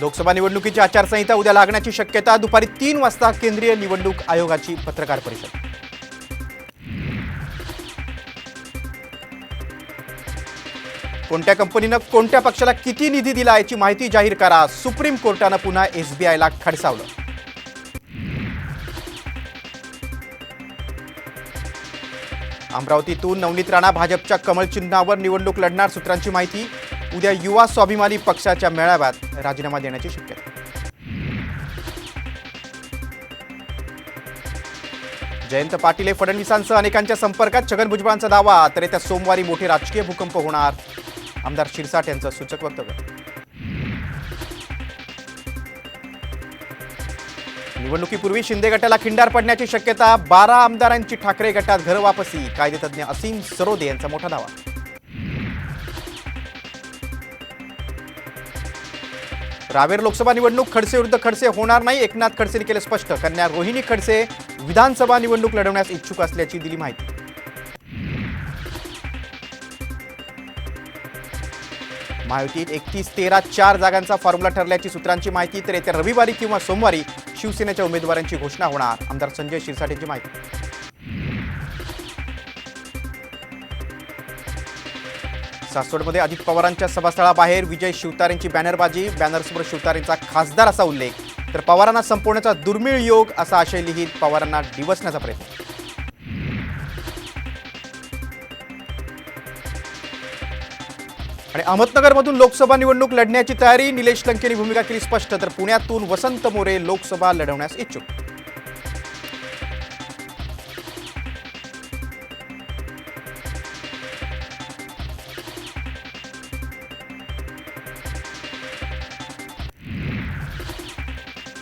लोकसभा निवडणुकीची आचारसंहिता उद्या लागण्याची शक्यता. दुपारी तीन वाजता केंद्रीय निवडणूक आयोगाची पत्रकार परिषद. कोणत्या कंपनीनं कोणत्या पक्षाला किती निधी दिला याची माहिती जाहीर करा. सुप्रीम कोर्टानं पुन्हा एसबीआयला खडसावलं. अमरावतीतून नवनीत राणा भाजपच्या कमल चिन्हावर निवडणूक लढणार सूत्रांची माहिती. उद्या युवा स्वाभिमानी पक्षाच्या मेळाव्यात राजीनामा देण्याची शक्यता. जयंत पाटील हे फडणवीसांसह अनेकांच्या संपर्कात. छगन भुजबळांचा दावा तर येत्या सोमवारी मोठे राजकीय भूकंप होणार. आमदार शिरसाट यांचं सूचक वक्तव्य. निवडणुकीपूर्वी शिंदे गटाला खिंडार पडण्याची शक्यता बारा आमदारांची ठाकरे गटात घर वापसी. कायदेतज्ञ असीम सरोदे यांचा मोठा दावा. रावेर लोकसभा निवडणूक खडसे विरुद्ध खडसे होणार नाही. एकनाथ खडसेने केले स्पष्ट. कन्या रोहिणी खडसे विधानसभा निवडणूक लढवण्यास इच्छुक असल्याची दिली माहिती. महायुतीत एकतीस तेरा चार जागांचा फॉर्म्युला ठरल्याची सूत्रांची माहिती तर येत्या रविवारी किंवा सोमवारी शिवसेनेच्या उमेदवारांची घोषणा होणार. आमदार संजय शिरसाटेंची माहिती. सासवडमध्ये अजित पवारांच्या सभास्थळाबाहेर विजय शिवतारेंची बॅनरबाजी बॅनरसमोर शिवतारेंचा खासदार असा उल्लेख. तर पवारांना संपवण्याचा दुर्मिळ योग असा आशय लिहित पवारांना डिवसण्याचा प्रयत्न. आणि अहमदनगरमधून लोकसभा निवडणूक लढण्याची तयारी निलेश लंकेनी भूमिका केली स्पष्ट तर पुण्यातून वसंत मोरे लोकसभा लढवण्यास इच्छुक.